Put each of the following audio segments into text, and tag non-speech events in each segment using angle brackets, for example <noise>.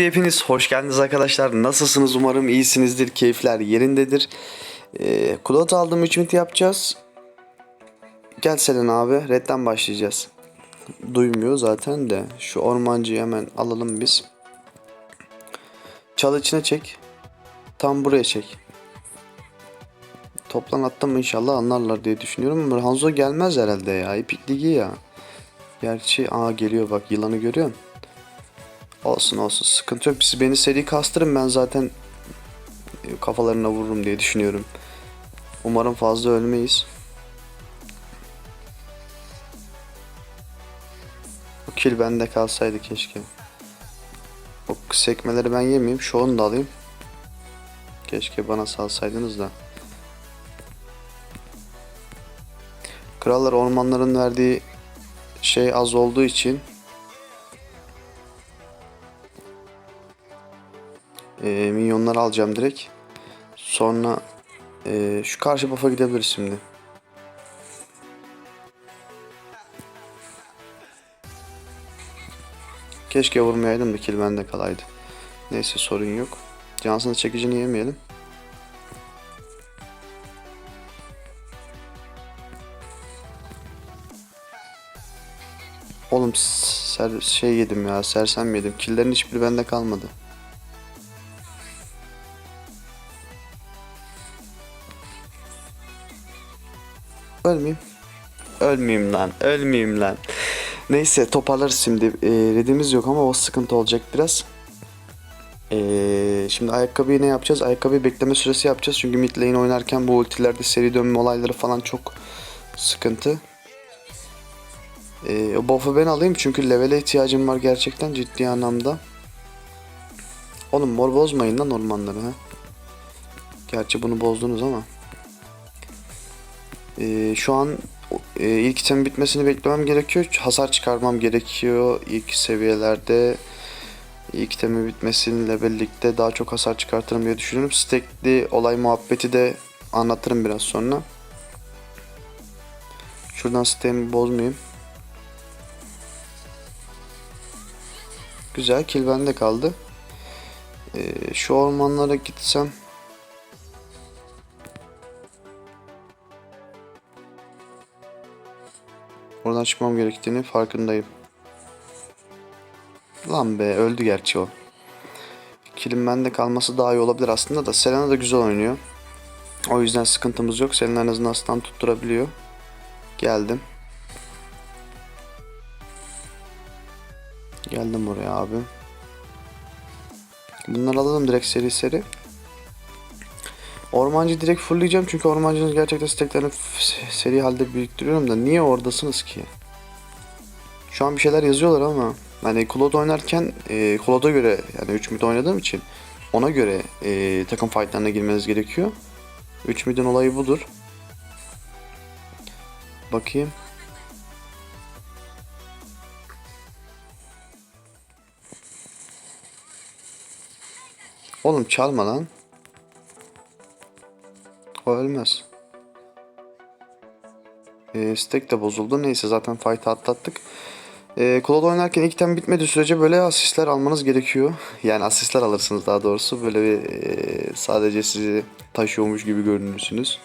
Haydi hepiniz hoş geldiniz arkadaşlar. Nasılsınız? Umarım iyisinizdir. Keyifler yerindedir. Ee, kulot aldım 3 mit yapacağız. Gel Selen abi. Redden başlayacağız. Duymuyor zaten de. Şu ormancıyı hemen alalım biz. Çal içine çek. Tam buraya çek. Toplan attım inşallah anlarlar diye düşünüyorum. Hanzo gelmez herhalde ya. İpik ligi ya. Gerçi aa geliyor bak yılanı görüyorsun. Olsun olsun sıkıntı yok. Siz beni seri kastırın ben zaten e, kafalarına vururum diye düşünüyorum. Umarım fazla ölmeyiz. O kill bende kalsaydı keşke. O sekmeleri ben yemeyeyim. Şu da alayım. Keşke bana salsaydınız da. Krallar ormanların verdiği şey az olduğu için e, minyonları alacağım direkt. Sonra e, şu karşı buff'a gidebiliriz şimdi. Keşke vurmayaydım da kill bende kalaydı. Neyse sorun yok. Johnson'ın çekicini yemeyelim. Oğlum ser, şey yedim ya sersem yedim. Killerin hiçbiri bende kalmadı. Ölmeyeyim. Ölmeyeyim lan. Ölmeyeyim lan. Neyse toparlarız şimdi. Ee, redimiz yok ama o sıkıntı olacak biraz. Ee, şimdi ayakkabıyı ne yapacağız? Ayakkabıyı bekleme süresi yapacağız. Çünkü mid lane oynarken bu ultilerde seri dönme olayları falan çok sıkıntı. Ee, o buff'ı ben alayım çünkü levele ihtiyacım var gerçekten ciddi anlamda. Oğlum mor bozmayın lan ormanları ha. Gerçi bunu bozdunuz ama. Ee, şu an e, ilk itemin bitmesini beklemem gerekiyor. Hasar çıkarmam gerekiyor ilk seviyelerde. İlk itemin bitmesiyle birlikte daha çok hasar çıkartırım diye düşünüyorum. Stekli olay muhabbeti de anlatırım biraz sonra. Şuradan sistemi bozmayayım. Güzel kill bende kaldı. Ee, şu ormanlara gitsem Oradan çıkmam gerektiğini farkındayım. Lan be öldü gerçi o. Kilim bende kalması daha iyi olabilir aslında da Selena da güzel oynuyor. O yüzden sıkıntımız yok. Selena en azından aslan tutturabiliyor. Geldim. Geldim buraya abi. Bunları alalım direkt seri seri. Ormancı direkt fullleyeceğim çünkü ormancının gerçekten steklerini seri halde biriktiriyorum da niye oradasınız ki? Şu an bir şeyler yazıyorlar ama hani Claude oynarken e, Claude'a göre yani 3 mid oynadığım için ona göre e, takım fightlarına girmeniz gerekiyor. 3 midin olayı budur. Bakayım. Oğlum çalma lan. O ölmez. E, stack de bozuldu. Neyse zaten fight'ı atlattık. E, Claude oynarken ilk tem bitmediği sürece böyle asistler almanız gerekiyor. Yani asistler alırsınız daha doğrusu. Böyle bir e, sadece sizi taşıyormuş gibi görünürsünüz.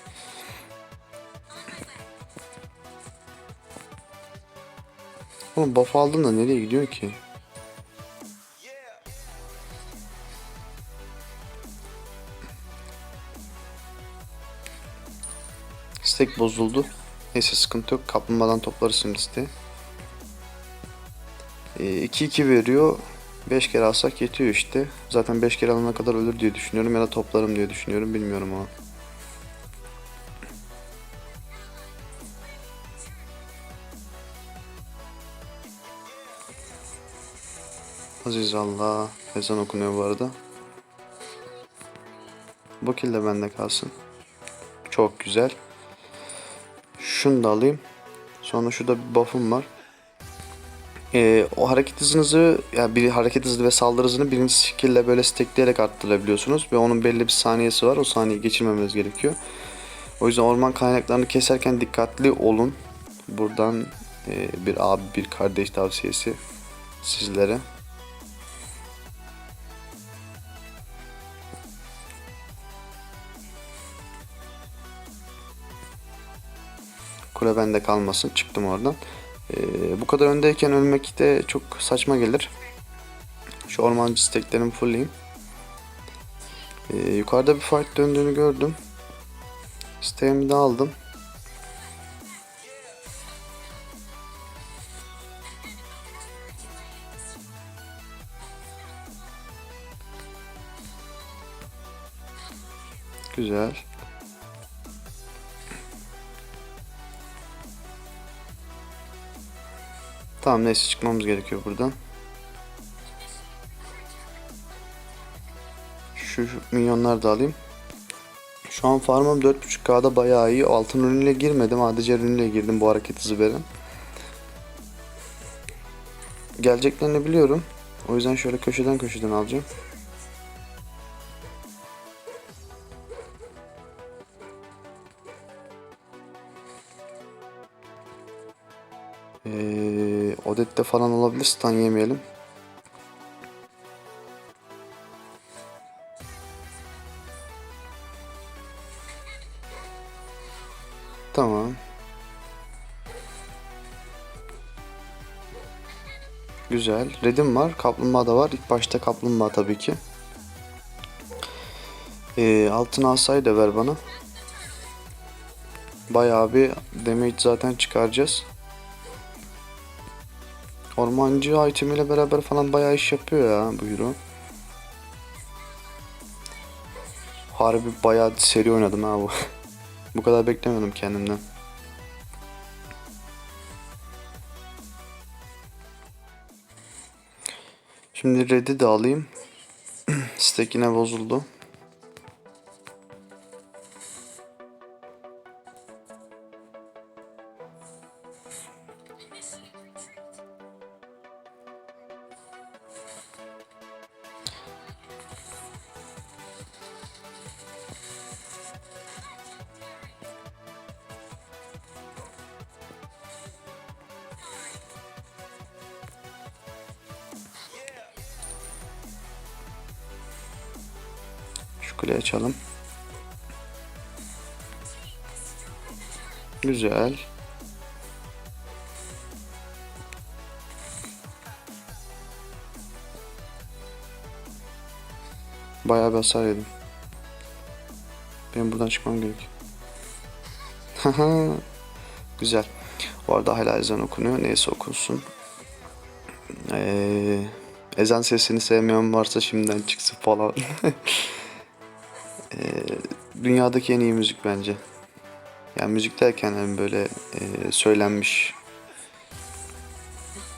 Oğlum buff aldın da nereye gidiyor ki? Stack bozuldu. Neyse sıkıntı yok. Kaplumbağadan toplarız şimdi siteyi. 2-2 veriyor. 5 kere alsak yetiyor işte. Zaten 5 kere alana kadar ölür diye düşünüyorum ya da toplarım diye düşünüyorum bilmiyorum ama. Aziz Allah. Ezan okunuyor bu arada. Bu kill de bende kalsın. Çok güzel. Şunu da alayım. Sonra şurada bir buff'um var. Ee, o hareket hızınızı yani bir hareket hızı ve saldırı hızını birinci skill'le böyle stackleyerek arttırabiliyorsunuz ve onun belli bir saniyesi var. O saniyeyi geçirmemeniz gerekiyor. O yüzden orman kaynaklarını keserken dikkatli olun. Buradan e, bir abi bir kardeş tavsiyesi sizlere. Kule bende kalmasın. Çıktım oradan. Ee, bu kadar öndeyken ölmek de çok saçma gelir. Şu ormancı steklerimi fullleyeyim. Ee, yukarıda bir fight döndüğünü gördüm. Steğimi de aldım. Güzel. Tamam neyse çıkmamız gerekiyor buradan. Şu, şu minyonları da alayım. Şu an farmım 4.5K'da bayağı iyi. Altın ürünüyle girmedim. ADC ürünüyle girdim bu hareket hızı veren. Geleceklerini biliyorum. O yüzden şöyle köşeden köşeden alacağım. Ee, Odette falan olabilir. Stun yemeyelim. Tamam. Güzel. Red'im var. Kaplumbağa da var. İlk başta kaplumbağa tabii ki. Ee, altın asayı da ver bana. Bayağı bir damage zaten çıkaracağız. Ormancı itemiyle beraber falan bayağı iş yapıyor ya bu hero. Harbi bayağı seri oynadım ha bu. <laughs> bu kadar beklemiyordum kendimden. Şimdi red'i de alayım. <clears throat> Stack yine bozuldu. Şu açalım. Güzel. Bayağı bir hasar yedim. Benim buradan çıkmam gerek. <laughs> Güzel. Bu arada hala ezan okunuyor. Neyse okunsun. Ee, ezan sesini sevmeyen varsa şimdiden çıksın falan. <laughs> Ee, dünyadaki en iyi müzik bence. Yani müzik derken hani böyle e, söylenmiş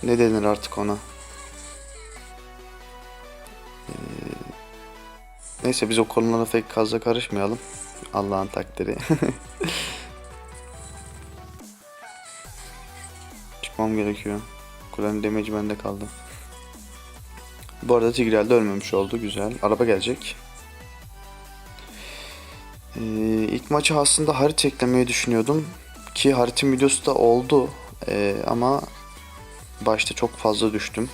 ne denir artık ona? Ee, neyse biz o konulara pek fazla karışmayalım. Allah'ın takdiri. <laughs> Çıkmam gerekiyor. Kulenin damage'i bende kaldı. Bu arada Tigreal de ölmemiş oldu. Güzel. Araba gelecek. Ee, ilk maçı aslında harita eklemeyi düşünüyordum. Ki haritim videosu da oldu. Ee, ama başta çok fazla düştüm.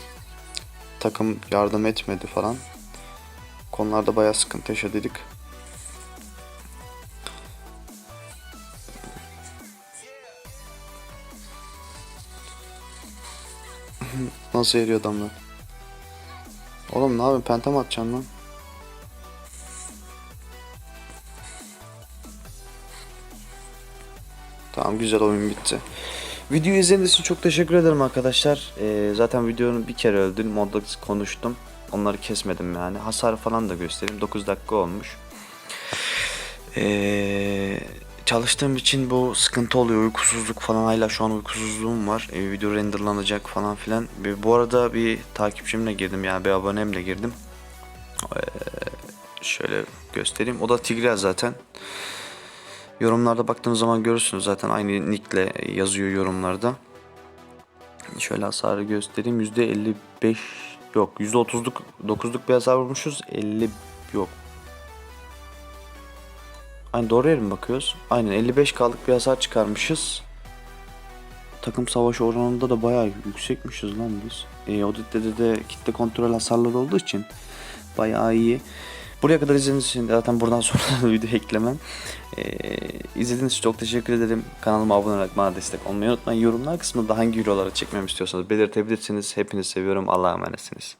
Takım yardım etmedi falan. Konularda bayağı sıkıntı yaşadık. <laughs> Nasıl eriyor adamlar? Oğlum ne yapayım penta mı atacaksın lan? Tamam güzel oyun bitti. Videoyu izlediğiniz için çok teşekkür ederim arkadaşlar. Ee, zaten videonun bir kere öldüm. Modda konuştum. Onları kesmedim yani. Hasar falan da göstereyim. 9 dakika olmuş. Ee, çalıştığım için bu sıkıntı oluyor. Uykusuzluk falan. Hala şu an uykusuzluğum var. Ee, video renderlanacak falan filan. Ee, bu arada bir takipçimle girdim yani bir abonemle girdim. Ee, şöyle göstereyim. O da Tigreal zaten. Yorumlarda baktığınız zaman görürsünüz zaten aynı nickle yazıyor yorumlarda. Şöyle hasarı göstereyim. %55 yok. %30'luk 9'luk bir hasar vurmuşuz. 50 yok. Aynı doğru yere mi bakıyoruz? Aynen 55 kaldık bir hasar çıkarmışız. Takım savaşı oranında da bayağı yüksekmişiz lan biz. E, Audit'te de, de kitle kontrol hasarları olduğu için bayağı iyi. Buraya kadar izlediğiniz için zaten buradan sonra <laughs> video eklemem. Ee, izlediğiniz için çok teşekkür ederim. Kanalıma abone olarak bana destek olmayı unutmayın. Yorumlar kısmında hangi videoları çekmemi istiyorsanız belirtebilirsiniz. Hepinizi seviyorum. Allah'a emanetsiniz.